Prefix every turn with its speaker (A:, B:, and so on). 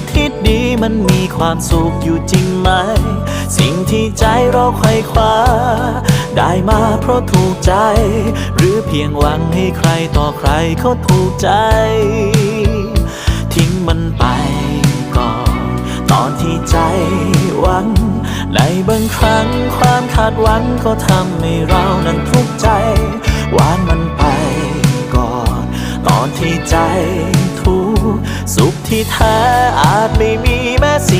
A: นี้ชีวิตที่ดีมันมีความสุขอยู่จริงไหม สิ่งที่ใจเราไขว่คว้า ได้มาเพราะถูกใจ หรือเพียงหวังให้ใครต่อใครเขาถูกใจ ทิ้งมันไปก่อน ตอนที่ใจหวัง ในบางครั้งความคาดหวังก็ทำให้เรานั้นทุกข์ใจ วางมันไปก่อน ตอนที่ใจทุก สุขที่แท้อาจไม่มีแม้สิ่ง